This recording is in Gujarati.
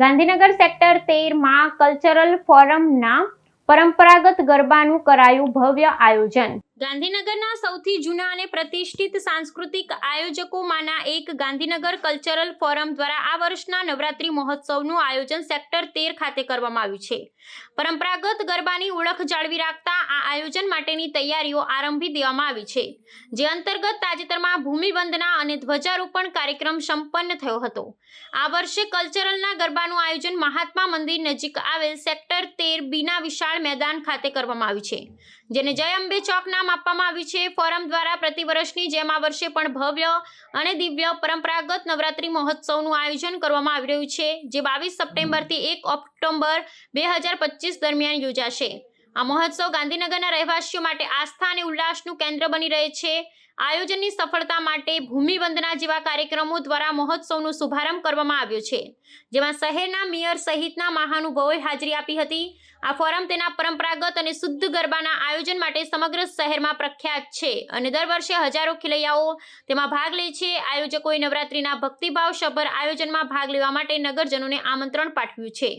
ગાંધીનગર સેક્ટર તેરમાં કલ્ચરલ ફોરમના પરંપરાગત ગરબાનું કરાયું ભવ્ય આયોજન. ગાંધીનગરના સૌથી જૂના અને પ્રતિષ્ઠિત સાંસ્કૃતિક આયોજકોમાંના એક ગાંધીનગર કલ્ચરલ ફોરમ દ્વારા આ વર્ષના નવરાત્રી મહોત્સવનું આયોજન સેક્ટર તેર ખાતે કરવામાં આવ્યું છે. પરંપરાગત ગરબાની ઓળખ જાળવી રાખતા આયોજન માટેની તૈયારીઓ આરંભી દેવામાં આવી છે, જે અંતર્ગત તાજેતરમાં ભૂમિવંદના અને ધ્વજારોપણ કાર્યક્રમ સંપન્ન થયો હતો. આ વર્ષે કલ્ચરલના ગરબાનું આયોજન મહાત્મા મંદિર નજીક આવેલ સેક્ટર તેર બીના વિશાળ મેદાન ખાતે કરવામાં આવ્યું છે, જેને જય અંબે ચોક નામ આપવામાં આવ્યું છે. ફોરમ દ્વારા પ્રતિ વર્ષની જેમ આ વર્ષે પણ ભવ્ય અને દિવ્ય પરંપરાગત નવરાત્રી મહોત્સવનું આયોજન કરવામાં આવી રહ્યું છે, જે બાવીસ સપ્ટેમ્બરથી એક ઓક્ટોબર બે હજાર પચીસ દરમિયાન યોજાશે. આ મહોત્સવ ગાંધીનગરના રહેવાસીઓ માટે આસ્થા અને ઉલ્લાસનું કેન્દ્ર બની રહે છે. આયોજનની સફળતા માટે ભૂમિવંદના જેવા કાર્યક્રમો દ્વારા મહોત્સવનો શુભારંભ કરવામાં આવ્યો છે. જેમાં શહેરના મેયર સહિતના મહાનુભાવોએ હાજરી આપી હતી. આ ફોરમ તેના પરંપરાગત અને શુદ્ધ ગરબાના આયોજન માટે સમગ્ર શહેરમાં પ્રખ્યાત છે અને દર વર્ષે હજારો ખેલૈયાઓ તેમાં ભાગ લે છે. આયોજકોએ નવરાત્રીના ભક્તિભાવ સભર આયોજનમાં ભાગ લેવા માટે નગરજનોને આમંત્રણ પાઠવ્યું છે.